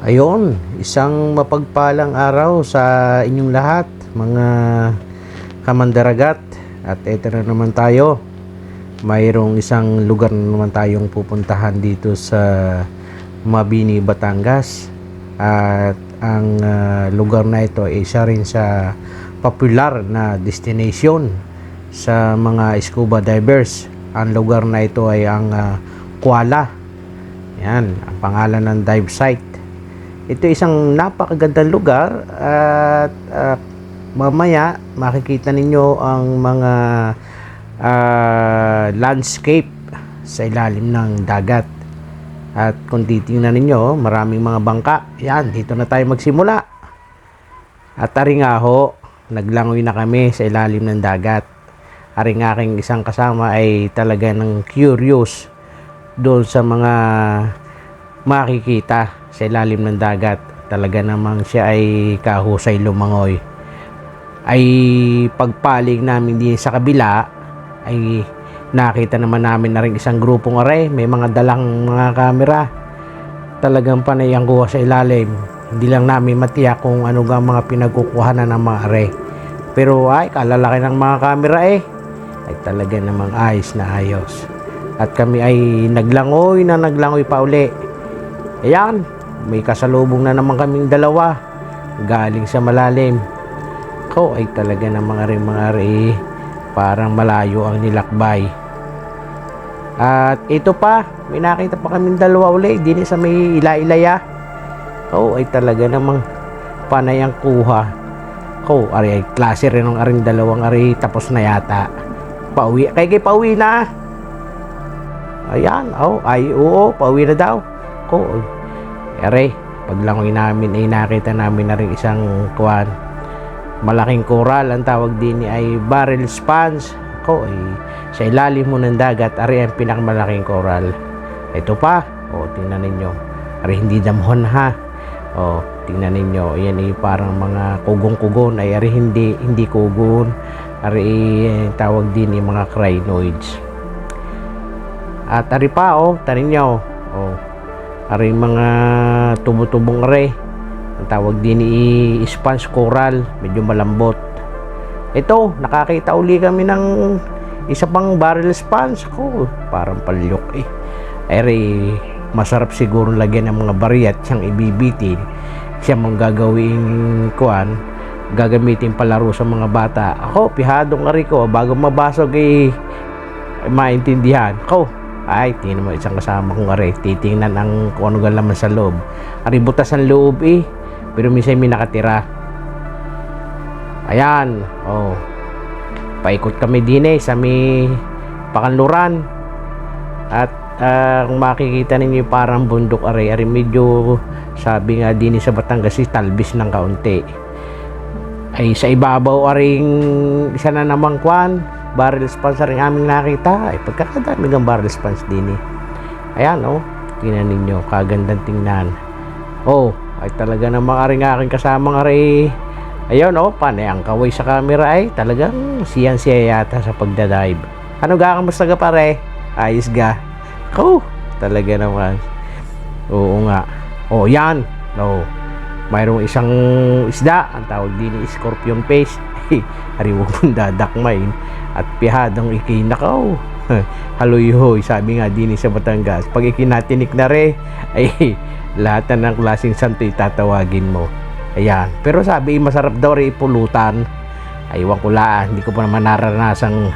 Ayon, isang mapagpalang araw sa inyong lahat, mga kamandaragat. At ito na naman tayo. Mayroong isang lugar na naman tayong pupuntahan dito sa Mabini, Batangas. At ang ah, lugar na ito ay isa rin sa popular na destination sa mga scuba divers. Ang lugar na ito ay ang ah, Kuala. Yan, ang pangalan ng dive site. Ito isang napakagandang lugar at ah, mamaya makikita ninyo ang mga ah, landscape sa ilalim ng dagat. At kung titingnan ninyo, maraming mga bangka. Yan, dito na tayo magsimula. At ari nga ho, naglangoy na kami sa ilalim ng dagat. Ari nga aking isang kasama ay talaga ng curious doon sa mga makikita sa ilalim ng dagat. Talaga namang siya ay kahusay lumangoy. Ay pagpaling namin din sa kabila ay nakita naman namin na rin isang grupong are. May mga dalang mga kamera. Talagang panay ang kuha sa ilalim. Hindi lang namin matiyak kung ano ga mga pinagkukuhanan ng mga are. Pero ay kalalaki ng mga kamera eh. Ay talaga namang ayos na ayos. At kami ay naglangoy na naglangoy pa uli. Ayan, may kasalubong na naman kaming dalawa. Galing sa malalim. Ko ay talaga namang ari mga ari. Parang malayo ang nilakbay. At ito pa, may nakita pa kaming dalawa uli. Dini sa may ila-ilaya. Ay talaga namang panay ang kuha. Ko, ari ay klase rin ng aring dalawang ari tapos na yata. Pauwi, kay kay pauwi na. Ayan, oh, ay oo, pauwi na daw. Ko, ere, paglangoy namin ay nakita namin na rin isang kuwan. Malaking koral, ang tawag din ay barrel sponge. Ko, ay sa ilalim mo ng dagat, ari ang pinakamalaking koral. Ito pa, o, tingnan ninyo. Ari hindi damhon ha. O, tingnan ninyo. Yan ay parang mga kugong-kugon. Ay, ari hindi, hindi kugon. Ari eh, tawag din yung mga crinoids. At ari pa, oh, tarin nyo. Oh, ari mga tubo-tubong are. Ang tawag din ni sponge coral. Medyo malambot. Ito, nakakita uli kami ng isa pang barrel sponge ko. Parang palyok eh. Eri, masarap siguro lagyan ng mga bariyat siyang ibibitin. Siya mong gagawing kuan, gagamitin palaro sa mga bata. Ako, pihadong ari ko, bago mabasog eh, maintindihan. Ko, ay, tingnan mo isang kasama kong ari, titingnan ang kung ano laman sa loob. Ari butas ang loob eh, pero minsan may nakatira. Ayan, oh. Paikot kami din eh sa may pakanluran. At ah, kung makikita ninyo parang bundok are, are medyo sabi nga din sa Batangas is talbis ng kaunti. Ay sa ibabaw aring isa na namang kwan, barrel sponsor ang aming nakita. Ay pagkakadami ng barrel sponsor din eh. Ayan oh, tingnan ninyo, kagandang tingnan. Oh, ay talaga namang aring aking kasamang ari. Ayun oh, panay ang kaway sa camera ay talagang siyan siya yata sa pagdadive. Ano ga, kamusta ka pare? Ayos ga. Ko, talaga naman. Oo nga. Oh, yan. No. Mayroong isang isda, ang tawag din ni scorpion face. Hariwag mong dadakmain at pihadang ikinakaw. Haloy-hoy, sabi nga din sa Batangas. Pag ikinatinik na re, ay lahat na ng klaseng santo itatawagin mo. Ayan. Pero sabi, masarap daw rin ipulutan. Aywan ko laan, hindi ko pa naman naranasang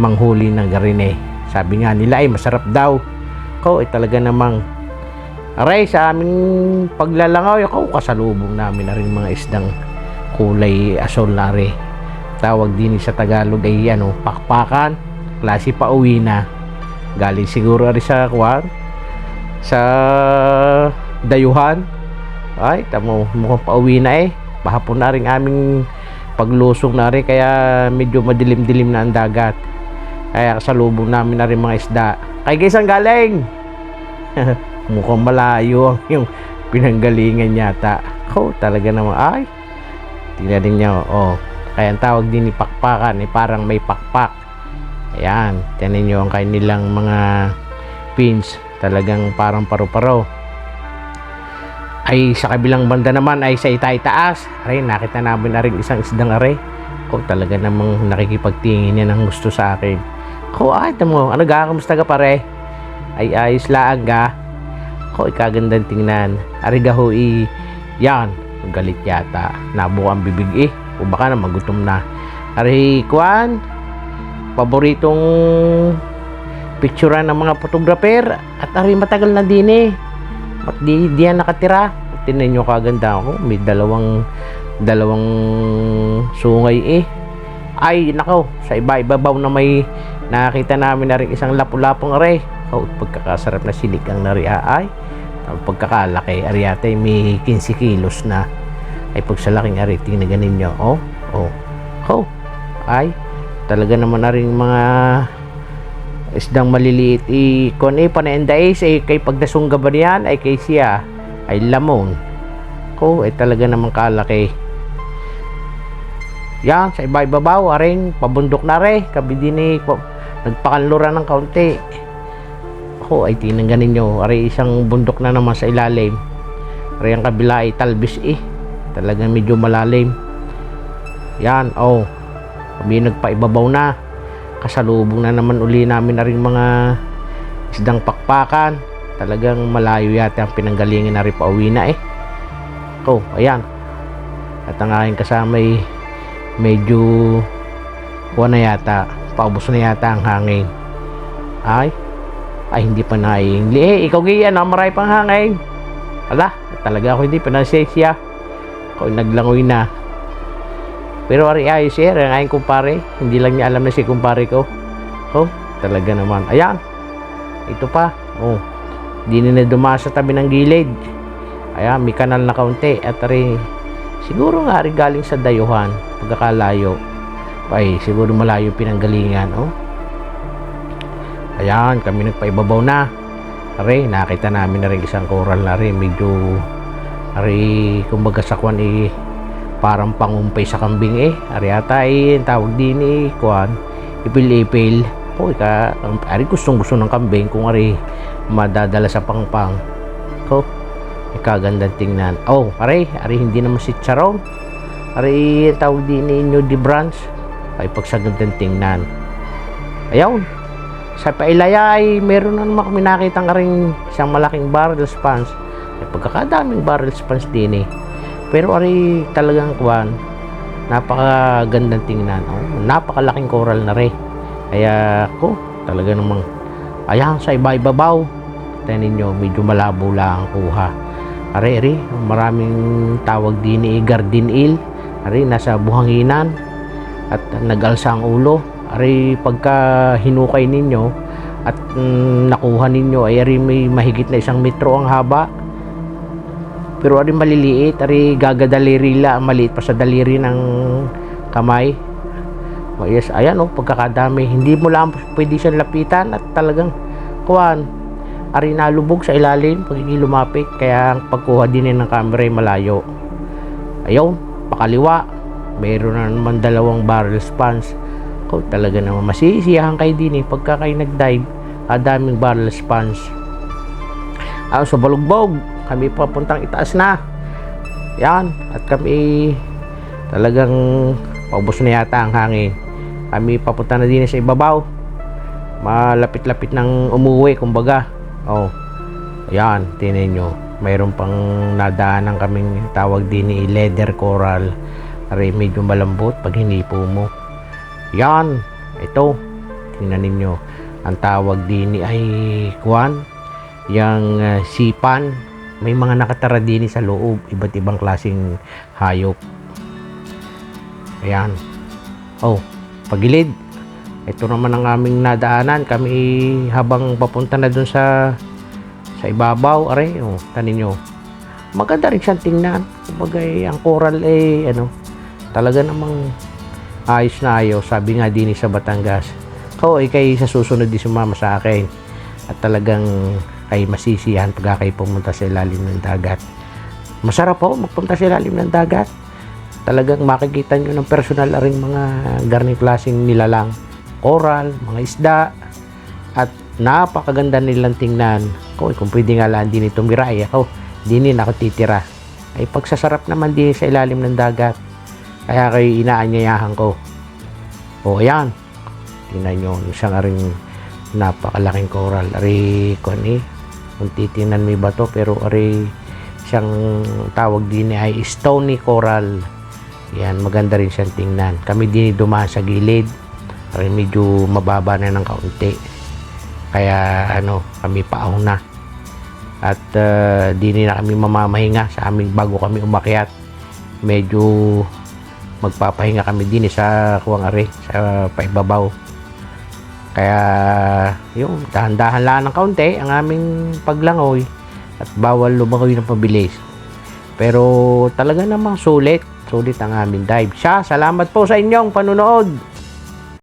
manghuli ng garine. Sabi nga nila ay masarap daw. Ko ay talaga namang Aray, sa aming paglalangaw, ako kasalubong namin na rin mga isdang kulay asol na rin. Tawag din sa Tagalog ay ano, pakpakan, klase pa uwi na. Galing siguro rin sa kwan, sa dayuhan. Ay, tamo, mukhang pauwi na eh. Bahapon na rin aming paglusong na rin, kaya medyo madilim-dilim na ang dagat. Kaya kasalubong namin na rin mga isda. Kay guys, ang galing! mukhang malayo ang yung pinanggalingan yata. Oh, talaga naman. Ay, tingnan din niyo. Oh, kaya ang tawag din ni pakpakan, eh, parang may pakpak. Ayan, tingnan niyo ang kanilang mga pins. Talagang parang paru-paro. ay sa kabilang banda naman ay sa itay taas aray nakita namin na rin isang isdang aray. Ko talaga namang nakikipagtingin niya ng gusto sa akin. Ko ay tamo ano ga? Kamusta ka pare? Ay ayos laang ga ko ikagandang tingnan. Ari ga ho i yan galit yata. Nabuo ang bibig eh o baka na magutom na. Ari kwan paboritong picturean ng mga photographer at ari matagal na din eh. At di diyan nakatira? Tinan nyo kaganda ako may dalawang dalawang sungay eh. Ay nako sa iba ibabaw na may nakita namin na rin isang lapu-lapong are oh, pagkakasarap na siligang na rin ay ang pagkakalaki ari may 15 kilos na ay pag sa laking ari tingnan ganin nyo oh oh oh ay talaga naman na rin mga isdang maliliit. I kon eh panaenda is eh kay pagdasungga ba niyan? Ay kay siya ay lamon. Ko ay talaga namang kalaki. Yan sa iba ibabaw aring pabundok na re kabi din eh pa- nagpakanlura ng kaunti. Ako ay tinangganin nyo aray isang bundok na naman sa ilalim. Aray ang kabila ay talbis eh talagang medyo malalim. Yan oh. Kami nagpaibabaw na. Kasalubong na naman uli namin na rin mga isdang pakpakan. Talagang malayo yata ang pinanggalingan na rin pauwi na eh. Oh ayan. At ang aking kasama ay medyo kuha na yata. Paubos na yata ang hangin. Ay ay hindi pa naiingli eh ikaw ganyan ah, maray pang hangin. Ala talaga ako hindi pinasesya ako naglangoy na pero ari ayos eh, ang aking kumpare. Hindi lang niya alam na si kumpare ko. Oh, talaga naman. Ayan. Ito pa. Oh. Hindi na dumaan sa tabi ng gilid. Ayan, may kanal na kaunti. At ari, siguro nga ari galing sa dayuhan. Pagkakalayo. Ay, siguro malayo pinanggalingan. Oh. Ayan, kami nagpaibabaw na. Ari, nakita namin na rin isang coral na rin. Medyo, ari, kumbaga sa kwan eh, parang pangumpay sa kambing eh. Ari ata eh, tawag din eh, kuan, ipil-ipil. O, ika, ari gustong gusto ng kambing kung ari madadala sa pangpang. Ko, ikagandang tingnan. Oh, ari, ari hindi naman si Charon. Ari, tawag din ni New de Branch. Ay pagsagandang tingnan. Ayaw, sa pailaya ay meron na naman kami nakita nga rin isang malaking barrel spans. Pagkakadaming barrel spans din eh. Pero ari talagang kuwan, napakagandang tingnan. Oh, napakalaking coral na rin. Kaya ko, talaga namang, ayan sa iba-ibabaw. Tignan ninyo, medyo malabo lang ang kuha. Ari, ari, maraming tawag din ni Garden Eel. Ari, nasa buhanginan. At nag-alsa ang ulo. Ari, pagka hinukay ninyo, at mm, nakuha ninyo, ay ari may mahigit na isang metro ang haba. Pero ari maliliit, ari gagadaliri la, maliit pa sa daliri ng kamay. Oh, yes, ayan oh, pagkakadami. Hindi mo lang pwede siyang lapitan at talagang kuwan. Ari nalubog sa ilalim pag hindi lumapit kaya ang pagkuha din ng camera ay malayo. Ayaw, pakaliwa. Meron na naman dalawang barrel spans. Ko talaga naman masisiyahan kayo din eh pagka kayo nag-dive. Adaming barrel spans. Ah, sa balugbog, kami papuntang itaas na. Yan, at kami talagang paubos na yata ang hangin. Kami papunta na din sa ibabaw. Malapit-lapit ng umuwi, kumbaga. Oh, yan, tinan nyo. Mayroon pang nadaanan kaming tawag din ni leather coral. Aray, medyo malambot pag hinipo mo. Yan, ito. Tingnan ninyo. Ang tawag din ni ay kuan, yung uh, sipan. May mga nakatara din sa loob, iba't ibang klaseng hayop. Ayan. Oh, pagilid. Ito naman ang aming nadaanan. Kami habang papunta na dun sa sa ibabaw, are, oh, tanin nyo. Maganda rin siyang tingnan. Kumbaga, eh, ang coral eh, ano, talaga namang ayos na ayos. Sabi nga din sa Batangas. Ko, eh, kay sa susunod di sumama sa akin. At talagang kay masisiyahan pag kayo pumunta sa ilalim ng dagat. Masarap po magpunta sa ilalim ng dagat. Talagang makikita nyo ng personal ring mga garning klaseng nilalang. Coral, mga isda, at napakaganda nilang tingnan. Ko, kung pwede nga lang din ito miray, ako, dinin ako titira. Ay pagsasarap naman din sa ilalim ng dagat. Kaya kayo inaanyayahan ko. O ayan. Tingnan nyo, isang ring napakalaking coral. Ari, kung eh, kung titingnan mo yung bato, pero ari, siyang tawag din ay stony coral. Yan, maganda rin siyang tingnan. Kami din dumaan sa gilid. Ari, medyo mababa na ng kaunti. Kaya ano, kami paahon na. At uh, di na kami mamamahinga sa amin bago kami umakyat. Medyo magpapahinga kami din eh sa kuwang ari, sa paibabaw. Kaya yung dahan-dahan lang ng kaunti ang aming paglangoy at bawal lumangoy ng pabilis. Pero talaga namang sulit. Sulit ang aming dive. Siya, salamat po sa inyong panunood.